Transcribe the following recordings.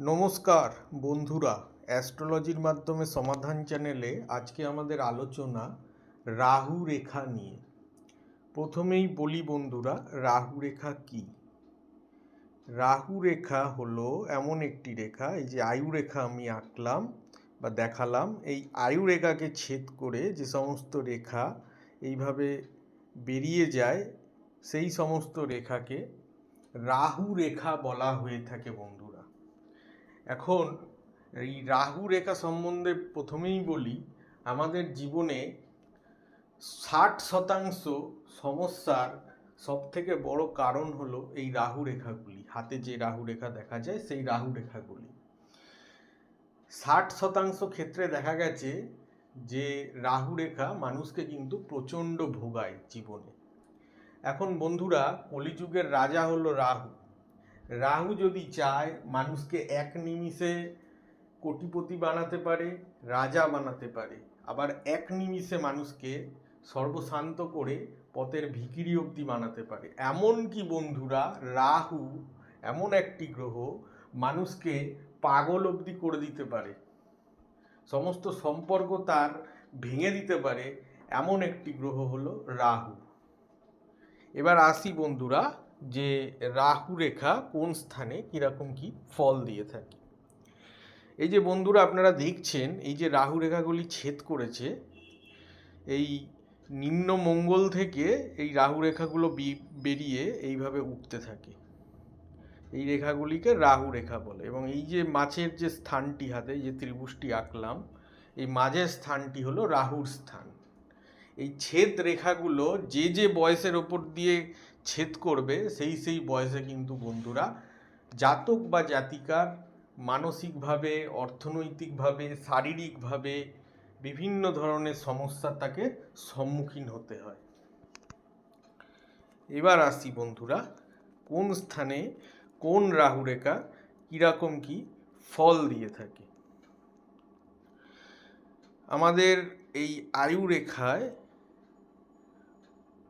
নমস্কার বন্ধুরা, অ্যাস্ট্রোলজির মাধ্যমে সমাধান চ্যানেলে আজকে আমাদের আলোচনা রাহু রেখা নিয়ে। প্রথমেই বলি বন্ধুরা, রাহু রেখা কি? রাহু রেখা হলো এমন একটি রেখা, এই যে আয়ু রেখা আমি আঁকলাম বা দেখালাম, এই আয়ু রেখাকে ছেদ করে যে সমস্ত রেখা এইভাবে বেরিয়ে যায়, সেই সমস্ত রেখাকে রাহু রেখা বলা হয়ে থাকে বন্ধুরা। এখন এই রাহু রেখা সম্বন্ধে প্রথমেই বলি, আমাদের জীবনে ষাট শতাংশ সমস্যার সব থেকে বড় কারণ হলো এই রাহু রেখাগুলি। হাতে যে রাহু রেখা দেখা যায়, সেই রাহু রেখাগুলি। ষাট শতাংশ ক্ষেত্রে দেখা গেছে যে রাহু রেখা মানুষকে কিন্তু প্রচণ্ড ভোগায় জীবনে। এখন বন্ধুরা, কলিযুগের রাজা হলো রাহু। রাহু যদি চায়, মানুষকে এক নিমিষে কোটিপতি বানাতে পারে, রাজা বানাতে পারে। আবার এক নিমিষে মানুষকে সর্বশান্ত করে পথের ভিকিরি অবধি বানাতে পারে। এমন কি বন্ধুরা, রাহু এমন একটি গ্রহ, মানুষকে পাগল অবধি করে দিতে পারে। সমস্ত সম্পর্ক তার ভেঙে দিতে পারে। এমন একটি গ্রহ হলো রাহু। এবার আসি বন্ধুরা যে রাহু রেখা কোন স্থানে কীরকম কি ফল দিয়ে থাকে। এই যে বন্ধুরা আপনারা দেখছেন, এই যে রাহু রেখাগুলি ছেদ করেছে, এই নিম্ন মঙ্গল থেকে এই রাহু রেখাগুলো বেরিয়ে এইভাবে উঠতে থাকে। এই রেখাগুলিকে রাহু রেখা বলে এবং এই যে মাছের যে স্থানটি হাতে যে ত্রিভুজটি আঁকলাম, এই মাঝের স্থানটি হলো রাহুর স্থান। এই ছেদ রেখাগুলো যে যে বয়সের ওপর দিয়ে ছেদ করবে, সেই সেই বয়সে কিন্তু বন্ধুরা জাতক বা জাতিকার মানসিকভাবে, অর্থনৈতিকভাবে, শারীরিকভাবে বিভিন্ন ধরনের সমস্যা তাকে সম্মুখীন হতে হয়। এবার আসি বন্ধুরা, কোন স্থানে কোন রাহু রেখা কীরকম কি ফল দিয়ে থাকে? আমাদের এই আয়ু রেখায়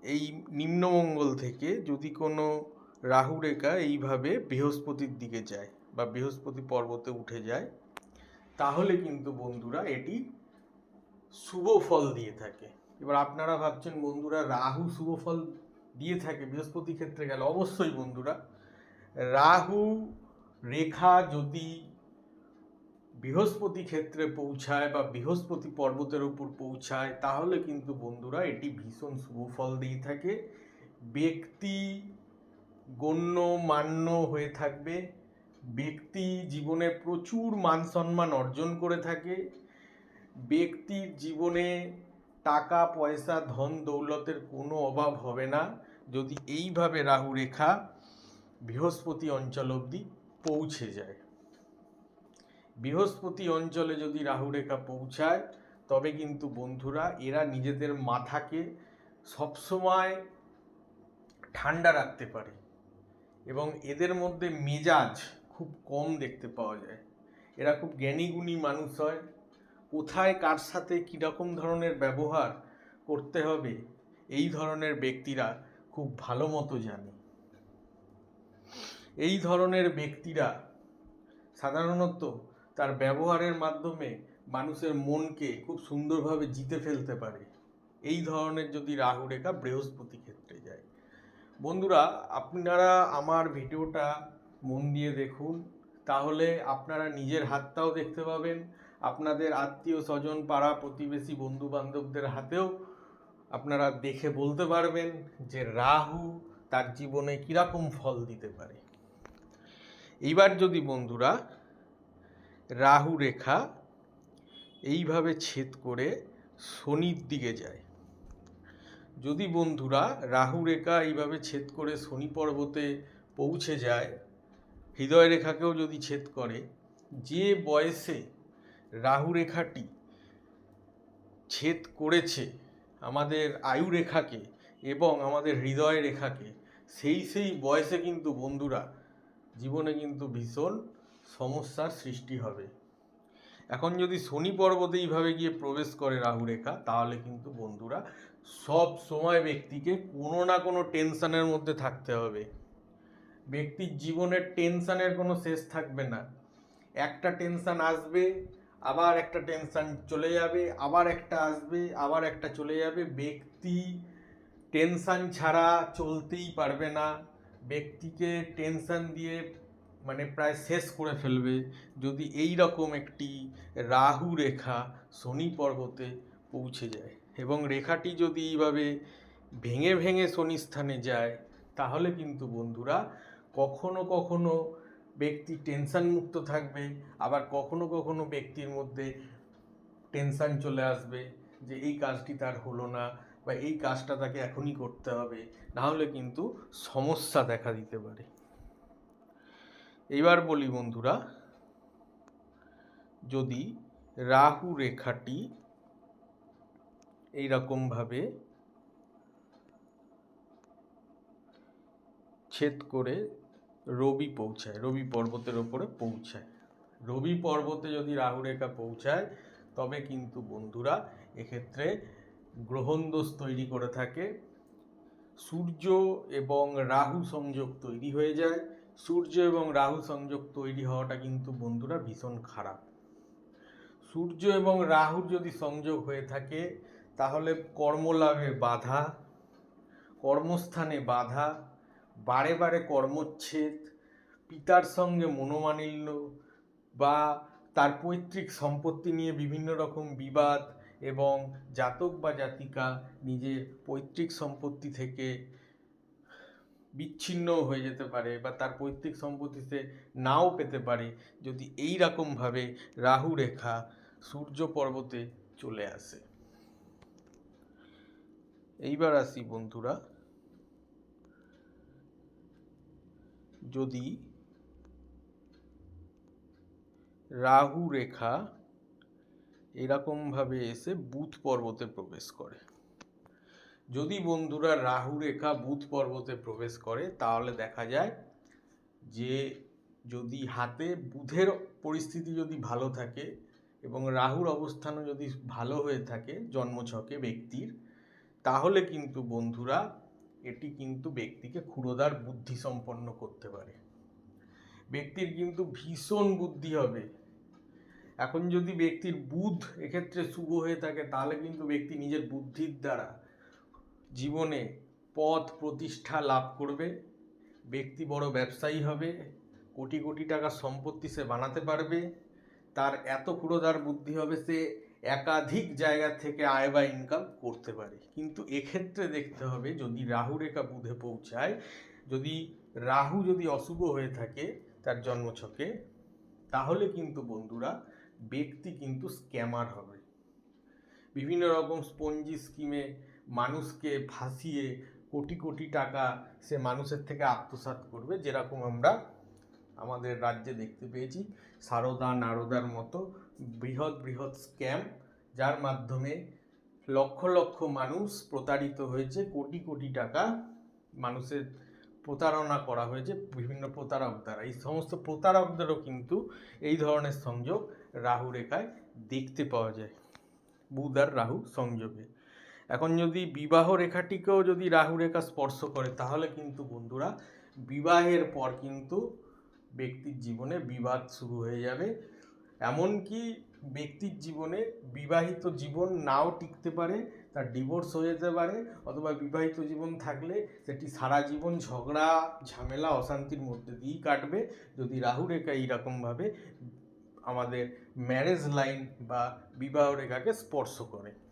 এই নিম্নমঙ্গল থেকে যদি কোনো রাহু রেখা এইভাবে বৃহস্পতির দিকে যায় বা বৃহস্পতি পর্বতে উঠে যায়, তাহলে কিন্তু বন্ধুরা এটি শুভ ফল দিয়ে থাকে। এবার আপনারা ভাবছেন, বন্ধুরা রাহু শুভ ফল দিয়ে থাকে, বৃহস্পতি ক্ষেত্রে গেলে। অবশ্যই বন্ধুরা, রাহু রেখা যদি বৃহস্পতি ক্ষেত্রে পৌঁছায় বা বৃহস্পতি পর্বতের উপর পৌঁছায়, তাহলে কিন্তু বন্ধুরা এটি ভীষণ শুভ ফল দিয়ে থাকে। ব্যক্তি গণ্য মান্য হয়ে থাকবে। ব্যক্তি জীবনে প্রচুর মান সম্মান অর্জন করে থাকে। ব্যক্তির জীবনে টাকা, পয়সা, ধন, দৌলতের কোনো অভাব হবে না। যদি এইভাবে রাহু রেখা বৃহস্পতি অঞ্চল অবধি পৌঁছে যায়। বৃহস্পতি অঞ্চলে যদি রাহু রেখা পৌঁছায়, তবে কিন্তু বন্ধুরা এরা নিজেদের মাথাকে সবসময় ঠান্ডা রাখতে পারে এবং এদের মধ্যে মেজাজ খুব কম দেখতে পাওয়া যায়। এরা খুব জ্ঞানীগুণী মানুষ হয়। কোথায় কার সাথে কীরকম ধরনের ব্যবহার করতে হবে, এই ধরনের ব্যক্তিরা খুব ভালো মতো জানে। এই ধরনের ব্যক্তিরা সাধারণত তার ব্যবহারের মাধ্যমে মানুষের মনকে খুব সুন্দরভাবে জিতে ফেলতে পারে। এই ধরনের যদি রাহু রেখা বৃহস্পতি ক্ষেত্রে যায়। বন্ধুরা, আপনারা আমার ভিডিওটা মন দিয়ে দেখুন। তাহলে আপনারা নিজের হাতটাও দেখতে পাবেন। আপনাদের আত্মীয় স্বজন, পাড়া প্রতিবেশী বন্ধু বান্ধবদের হাতেও আপনারা দেখে বলতে পারবেন যে রাহু তার জীবনে কীরকম ফল দিতে পারে। এইবার যদি বন্ধুরা রাহু রেখা এইভাবে ছেদ করে শনির দিকে যায়। যদি বন্ধুরা রাহু রেখা এইভাবে ছেদ করে শনি পর্বতে পৌঁছে যায়, হৃদয় রেখাকেও যদি ছেদ করে, যে বয়সে রাহু রেখাটি ছেদ করেছে আমাদের আয়ু রেখাকে এবং আমাদের হৃদয় রেখাকে, সেই সেই বয়সে কিন্তু বন্ধুরা জীবনে কিন্তু ভীষণ সমস্যার সৃষ্টি হবে। এখন যদি শনি পর্বতে এইভাবে গিয়ে প্রবেশ করে রাহু রেখা, তাহলে কিন্তু বন্ধুরা সব সময় ব্যক্তিকে কোনো না কোনো টেনশনের মধ্যে থাকতে হবে। ব্যক্তির জীবনের টেনশনের কোনো শেষ থাকবে না। একটা টেনশান আসবে, আবার একটা টেনশান চলে যাবে, আবার একটা আসবে, আবার একটা চলে যাবে। ব্যক্তি টেনশান ছাড়া চলতেই পারবে না। ব্যক্তিকে টেনশান দিয়ে মানে প্রায় শেষ করে ফেলবে। যদি এই রকম একটি রাহু রেখা শনি পর্বতে পৌঁছে যায় এবং রেখাটি যদি এইভাবে ভেঙে ভেঙে শনি স্থানে যায়, তাহলে কিন্তু বন্ধুরা কখনো কখনো ব্যক্তি টেনশন মুক্ত থাকবে, আবার কখনো কখনো ব্যক্তির মধ্যে টেনশন চলে আসবে যে এই কাজটি তার হলো না বা এই কাজটা তাকে এখনই করতে হবে। নাহলে কিন্তু সমস্যা দেখা দিতে পারে। এবার বলি বন্ধুরা, যদি রাহু রেখাটি এইরকমভাবে ছেদ করে রবি পৌঁছায়, রবি পর্বতের ওপরে পৌঁছায়। রবি পর্বতে যদি রাহু রেখা পৌঁছায়, তবে কিন্তু বন্ধুরা এক্ষেত্রে গ্রহণ দোষ তৈরি করে থাকে, সূর্য এবং রাহু সংযোগ তৈরি হয়ে যায়। সূর্য এবং রাহু সংযোগ তৈরি হওয়াটা কিন্তু বন্ধুরা ভীষণ খারাপ। সূর্য এবং রাহুর যদি সংযোগ হয়ে থাকে, তাহলে কর্মলাভে বাধা, কর্মস্থানে বাধা, বারে বারে কর্মচ্ছেদ, পিতার সঙ্গে মনোমালিন্য বা তার পৈতৃক সম্পত্তি নিয়ে বিভিন্ন রকম বিবাদ এবং জাতক বা জাতিকা নিজের পৈতৃক সম্পত্তি থেকে বিচ্ছিন্ন হয়ে যেতে পারে বা তার পৈতৃক সম্পত্তিতে নাও পেতে পারে যদি এই রকমভাবে রাহু রেখা সূর্য পর্বতে চলে আসে। এইবার আসি বন্ধুরা, যদি রাহু রেখা এরকমভাবে এসে বুধ পর্বতে প্রবেশ করে। যদি বন্ধুরা রাহু রেখা বুধ পর্বতে প্রবেশ করে, তাহলে দেখা যায় যে যদি হাতে বুধের পরিস্থিতি যদি ভালো থাকে এবং রাহুর অবস্থানও যদি ভালো হয়ে থাকে জন্মছকে ব্যক্তির, তাহলে কিন্তু বন্ধুরা এটি কিন্তু ব্যক্তিকে ক্ষুরোদার বুদ্ধি সম্পন্ন করতে পারে। ব্যক্তির কিন্তু ভীষণ বুদ্ধি হবে। এখন যদি ব্যক্তির বুধ এক্ষেত্রে শুভ হয়ে থাকে, তাহলে কিন্তু ব্যক্তি নিজের বুদ্ধির দ্বারা জীবনে পথ প্রতিষ্ঠা লাভ করবে, ব্যক্তি বড় ব্যবসায়ী হবে, কোটি কোটি টাকার সম্পত্তি সে বানাতে পারবে, তার এত ক্ষুরোদার বুদ্ধি হবে সে একাধিক জায়গা থেকে আয় বা ইনকাম করতে পারে। কিন্তু এক্ষেত্রে দেখতে হবে, যদি রাহু রেখা বুধে পৌঁছায়, যদি রাহু যদি অশুভ হয়ে থাকে তার জন্মছকে, তাহলে কিন্তু বন্ধুরা ব্যক্তি কিন্তু স্ক্যামার হবে। বিভিন্ন রকম স্পঞ্জি স্কিমে মানুষকে ফাঁসিয়ে কোটি কোটি টাকা সে মানুষের থেকে আত্মসাৎ করবে, যেরকম আমরা আমাদের রাজ্যে দেখতে পেয়েছি। সারদা নারদার মতো বৃহৎ বৃহৎ স্ক্যাম, যার মাধ্যমে লক্ষ লক্ষ মানুষ প্রতারিত হয়েছে, কোটি কোটি টাকা মানুষের প্রতারণা করা হয়েছে, বিভিন্ন প্রতারক দ্বারা। এই সমস্ত প্রতারকদেরও কিন্তু এই ধরনের সংযোগ রাহু রেখায় দেখতে পাওয়া যায়। বুধ আর রাহু সংযোগে। এখন যদি বিবাহ রেখাটিকেও যদি রাহু রেখা স্পর্শ করে, তাহলে কিন্তু বন্ধুরা বিবাহের পর কিন্তু ব্যক্তির জীবনে বিবাদ শুরু হয়ে যাবে। এমনকি ব্যক্তির জীবনে বিবাহিত জীবন নাও টিকতে পারে, তার ডিভোর্স হয়ে যেতে পারে, অথবা বিবাহিত জীবন থাকলে সেটি সারা জীবন ঝগড়া, ঝামেলা, অশান্তির মধ্যে দিয়েই কাটবে। যদি রাহু রেখা এইরকমভাবে আমাদের ম্যারেজ লাইন বা বিবাহ রেখাকে স্পর্শ করে।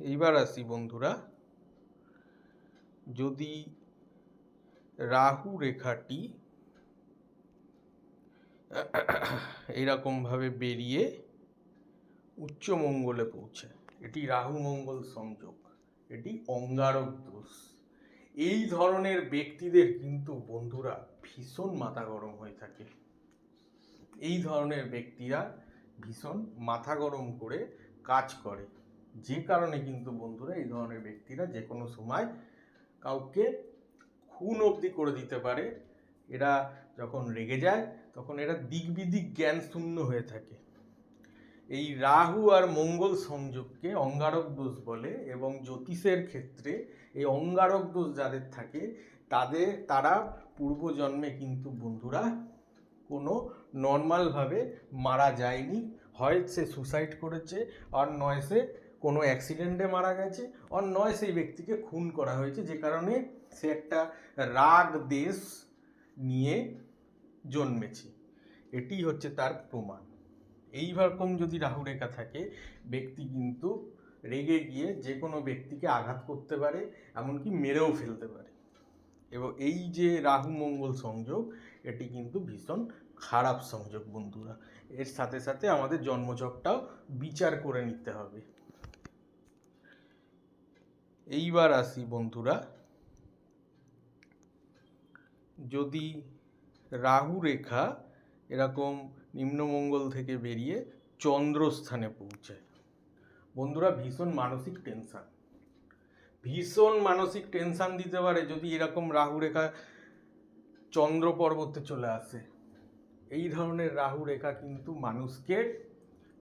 এইবার আসি বন্ধুরা। যদি রাহু রেখাটি এইরকমভাবে বেরিয়ে উচ্চ মঙ্গলে পৌঁছায় এটি রাহু মঙ্গল সংযোগ, এটি অঙ্গারক দোষ। এই ধরনের ব্যক্তিদের কিন্তু বন্ধুরা ভীষণ মাথা গরম হয়ে থাকে। এই ধরনের ব্যক্তিরা ভীষণ মাথা গরম করে কাজ করে। যে কারণে কিন্তু বন্ধুরা এই ধরনের ব্যক্তিরা যে কোনো সময় কাউকে খুন অবধি করে দিতে পারে। এরা যখন রেগে যায়, তখন এরা দিক বিদিক জ্ঞান শূন্য হয়ে থাকে। এই রাহু আর মঙ্গল সংযোগকে অঙ্গারক দোষ বলে এবং জ্যোতিষের ক্ষেত্রে এই অঙ্গারক দোষ যাদের থাকে, তাদের, তারা পূর্বজন্মে কিন্তু বন্ধুরা কোনো নর্মালভাবে মারা যায়নি। হয় সে সুসাইড করেছে, আর নয় সে কোনো অ্যাক্সিডেন্টে মারা গেছে আর নয়, সেই ব্যক্তিকে খুন করা হয়েছে, যে কারণে সে একটা রাগ দেশ নিয়ে জন্মেছে। এটি হচ্ছে তার প্রমাণ। এইরকম যদি রাহু রেখা থাকে, ব্যক্তি কিন্তু রেগে গিয়ে যে কোনো ব্যক্তিকে আঘাত করতে পারে, এমনকি মেরেও ফেলতে পারে। এবং এই যে রাহু মঙ্গল সংযোগ, এটি কিন্তু ভীষণ খারাপ সংযোগ বন্ধুরা। এর সাথে সাথে আমাদের জন্মচকটাও বিচার করে নিতে হবে। এইবার আসি বন্ধুরা। যদি রাহু রেখা এরকম নিম্নমঙ্গল থেকে বেরিয়ে চন্দ্রস্থানে পৌঁছায় বন্ধুরা ভীষণ মানসিক টেনশান ভীষণ মানসিক টেনশন দিতে পারে যদি এরকম রাহু রেখা চন্দ্র পর্বতে চলে আসে। এই ধরনের রাহু রেখা কিন্তু মানুষকে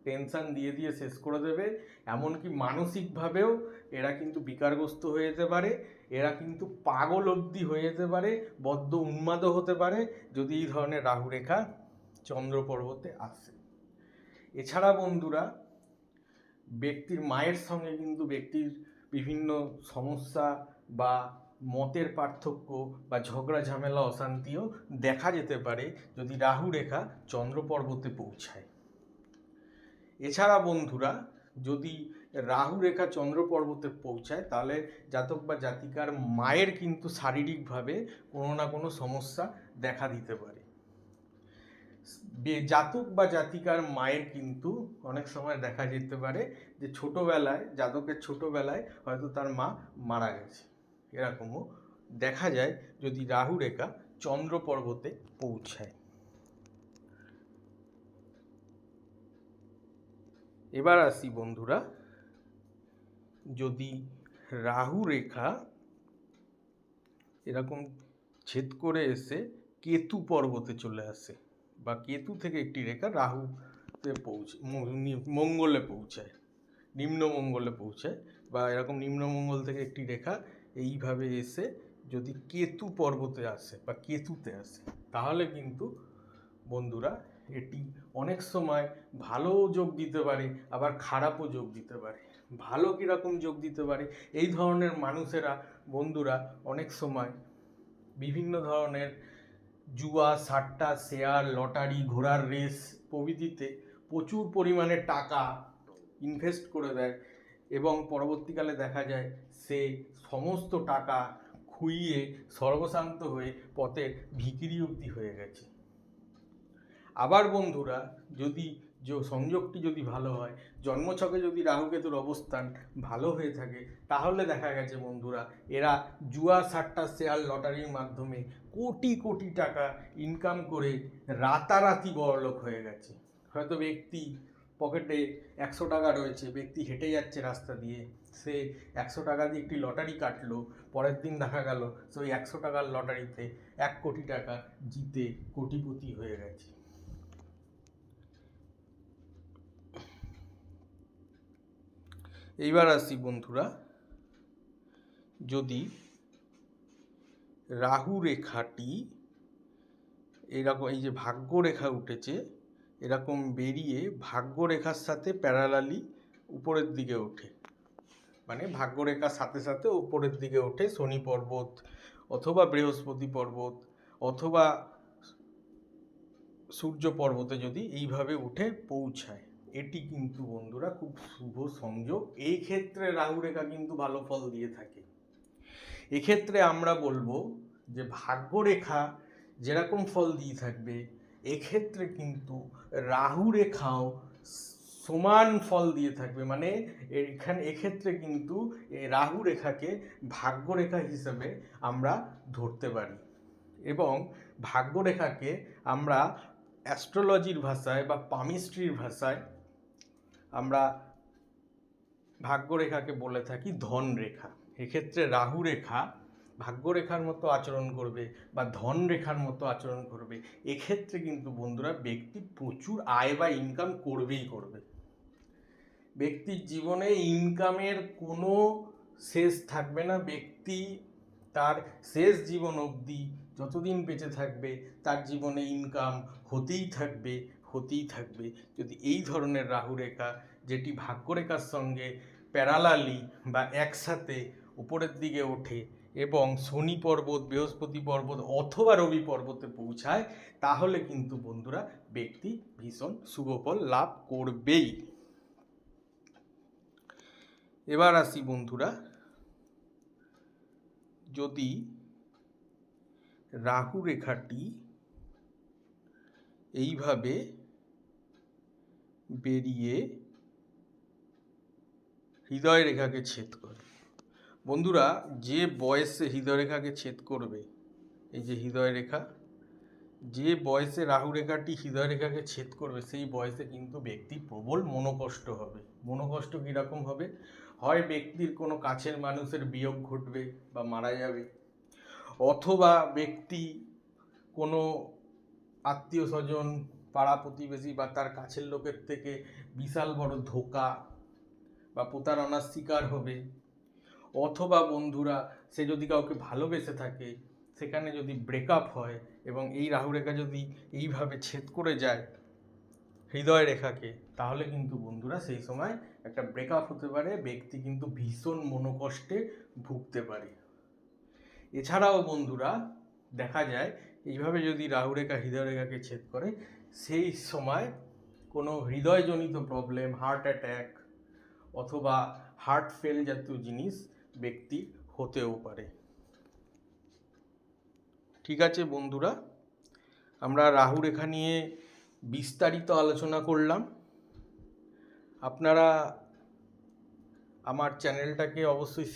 টেনশন দিয়ে দিয়ে শেষ করে দেবে। এমনকি মানসিকভাবেও এরা কিন্তু বিকারগ্রস্ত হয়ে যেতে পারে, এরা কিন্তু পাগল অবধি হয়ে যেতে পারে, বদ্ধ উন্মাদও হতে পারে যদি এই ধরনের রাহু রেখা চন্দ্র পর্বতে আসে। এছাড়া বন্ধুরা, ব্যক্তির মায়ের সঙ্গে কিন্তু ব্যক্তির বিভিন্ন সমস্যা বা মতের পার্থক্য বা ঝগড়া, ঝামেলা, অশান্তিও দেখা যেতে পারে যদি রাহু রেখা চন্দ্র পর্বতে পৌঁছায়। এছাড়া বন্ধুরা, যদি রাহু রেখা চন্দ্র পর্বতে পৌঁছায়, তাহলে জাতক বা জাতিকার মায়ের কিন্তু শারীরিকভাবে কোনো না কোনো সমস্যা দেখা দিতে পারে। জাতক বা জাতিকার মায়ের কিন্তু অনেক সময় দেখা যেতে পারে যে ছোটোবেলায়, জাতকের ছোটোবেলায় হয়তো তার মা মারা গেছে। এরকমও দেখা যায় যদি রাহু রেখা চন্দ্র পর্বতে পৌঁছায়। এবার আসি বন্ধুরা, যদি রাহু রেখা এরকম ছেদ করে এসে কেতু পর্বতে চলে আসে বা কেতু থেকে একটি রেখা রাহুতে পৌঁছে মঙ্গলে পৌঁছায়, নিম্ন মঙ্গলে পৌঁছায় বা এরকম নিম্ন মঙ্গল থেকে একটি রেখা এইভাবে এসে যদি কেতু পর্বতে আসে বা কেতুতে আসে, তাহলে কিন্তু বন্ধুরা এটি অনেক সময় ভালোও যোগ দিতে পারে, আবার খারাপও যোগ দিতে পারে। ভালো কীরকম যোগ দিতে পারে? এই ধরনের মানুষেরা, বন্ধুরা অনেক সময় বিভিন্ন ধরনের জুয়া, সাট্টা, শেয়ার, লটারি, ঘোড়ার রেস প্রভৃতিতে প্রচুর পরিমাণে টাকা ইনভেস্ট করে দেয় এবং পরবর্তীকালে দেখা যায় সে সমস্ত টাকা খুইয়ে সর্বশান্ত হয়ে পথে ভিকিরি অব্দি হয়ে গেছে। আবার বন্ধুরা, যদি সংযোগটি যদি ভালো হয়, জন্মছকে যদি রাহুকেতুর অবস্থান ভালো হয়ে থাকে, তাহলে দেখা গেছে বন্ধুরা, এরা জুয়া সাট্টা শেয়ার লটারির মাধ্যমে কোটি কোটি টাকা ইনকাম করে রাতারাতি বড়লোক হয়ে গেছে। হয়তো ব্যক্তি পকেটে একশো টাকা রয়েছে, ব্যক্তি হেঁটে যাচ্ছে রাস্তা দিয়ে, সে একশো টাকা দিয়ে একটি লটারি কাটলো, পরের দিন দেখা গেল, সে ওই একশো টাকার লটারিতে এক কোটি টাকা জিতে কোটিপতি হয়ে গেছে। এইবার আসি বন্ধুরা। যদি রাহু রেখাটি এরকম, এই যে ভাগ্য রেখা উঠেছে, এরকম বেরিয়ে ভাগ্য রেখার সাথে প্যারালালি উপরের দিকে ওঠে। মানে ভাগ্য রেখার সাথে সাথে উপরের দিকে ওঠে শনি পর্বত অথবা বৃহস্পতি পর্বত অথবা সূর্য পর্বতে যদি এইভাবে উঠে পৌঁছায়। এটি কিন্তু বন্ধুরা খুব শুভ সংযোগ। এই ক্ষেত্রে রাহু রেখা কিন্তু ভালো ফল দিয়ে থাকে। এক্ষেত্রে আমরা বলব যে ভাগ্য রেখা যেরকম ফল দিয়ে থাকবে, এক্ষেত্রে কিন্তু রাহু রেখাও সমান ফল দিয়ে থাকবে। মানে এখানে, এক্ষেত্রে কিন্তু রাহু রেখাকে ভাগ্য রেখা হিসেবে আমরা ধরতে পারি। এবং ভাগ্য রেখাকে আমরা অ্যাস্ট্রোলজির ভাষায় বা পামিস্ট্রির ভাষায় আমরা ভাগ্যরেখাকে বলে থাকি ধন রেখা এক্ষেত্রে রাহু রেখা ভাগ্যরেখার মতো আচরণ করবে বা ধন রেখার মতো আচরণ করবে। এক্ষেত্রে কিন্তু বন্ধুরা ব্যক্তি প্রচুর আয় বা ইনকাম করবেই করবে। ব্যক্তির জীবনে ইনকামের কোনো শেষ থাকবে না। ব্যক্তি তার শেষ জীবন অবধি যতদিন বেঁচে থাকবে, তার জীবনে ইনকাম হতেই থাকবে। হতেই থাকবে। যদি এই ধরনের রাহু রেখা যেটি ভাগ্যরেখার সঙ্গে প্যারালালি বা একসাথে উপরের দিকে ওঠে এবং শনি পর্বত, বৃহস্পতি পর্বত অথবা রবি পর্বতে পৌঁছায়, তাহলে কিন্তু বন্ধুরা ব্যক্তি ভীষণ শুভফল লাভ করবেই। এবার আসি বন্ধুরা, যদি রাহু রেখাটি এইভাবে বেরিয়ে হৃদয় রেখাকে ছেদ করে। বন্ধুরা, যে বয়সে হৃদয় রেখাকে ছেদ করবে, এই যে হৃদয় রেখা, যে বয়সে রাহু রেখাটি হৃদয় রেখাকে ছেদ করবে, সেই বয়সে কিন্তু ব্যক্তি প্রবল মনোকষ্ট হবে। মনোকষ্ট কীরকম হবে? হয় ব্যক্তির কোনো কাছের মানুষের বিয়োগ ঘটবে বা মারা যাবে, অথবা ব্যক্তি কোনো আত্মীয় স্বজন পাড়া প্রতিবেশী বা তার কাছের লোকের থেকে বিশাল বড় ধোকা বা প্রতারণার শিকার হবে। অথবা বন্ধুরা, সে যদি কাউকে ভালোবেসে থাকে, সেখানে যদি ব্রেকআপ হয় এবং এই রাহুরেখা যদি এইভাবে ছেদ করে যায় হৃদয় রেখাকে, তাহলে কিন্তু বন্ধুরা সেই সময় একটা ব্রেকআপ হতে পারে, ব্যক্তি কিন্তু ভীষণ মনোকষ্টে ভুগতে পারে। এছাড়াও বন্ধুরা, দেখা যায়, এইভাবে যদি রাহুরেখা হৃদয় রেখাকে ছেদ করে সেই সময় কোনো হৃদয়জনিত প্রবলেম হার্ট অ্যাট্যাক অথবা হার্ট ফেল জাতীয় জিনিস ব্যক্তি হতেও পারে। ঠিক আছে বন্ধুরা, আমরা রাহু রেখা নিয়ে বিস্তারিত আলোচনা করলাম। আপনারা আমার চ্যানেলটাকে অবশ্যই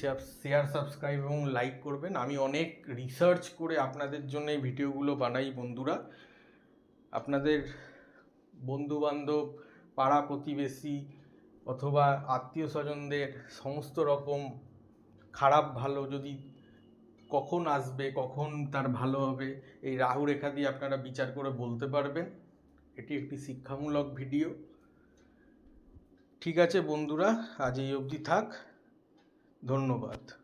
শেয়ার সাবস্ক্রাইব এবং লাইক করবেন। আমি অনেক রিসার্চ করে আপনাদের জন্য এই ভিডিওগুলো বানাই বন্ধুরা। আপনাদের বন্ধুবান্ধব, পাড়া প্রতিবেশী অথবা আত্মীয় স্বজনদের সমস্ত রকম খারাপ ভালো যদি কখন আসবে, কখন তার ভালো হবে, এই রাহু রেখা দিয়ে আপনারা বিচার করে বলতে পারবেন। এটি একটি শিক্ষামূলক ভিডিও। ঠিক আছে বন্ধুরা, আজ এই অবধি থাক। ধন্যবাদ।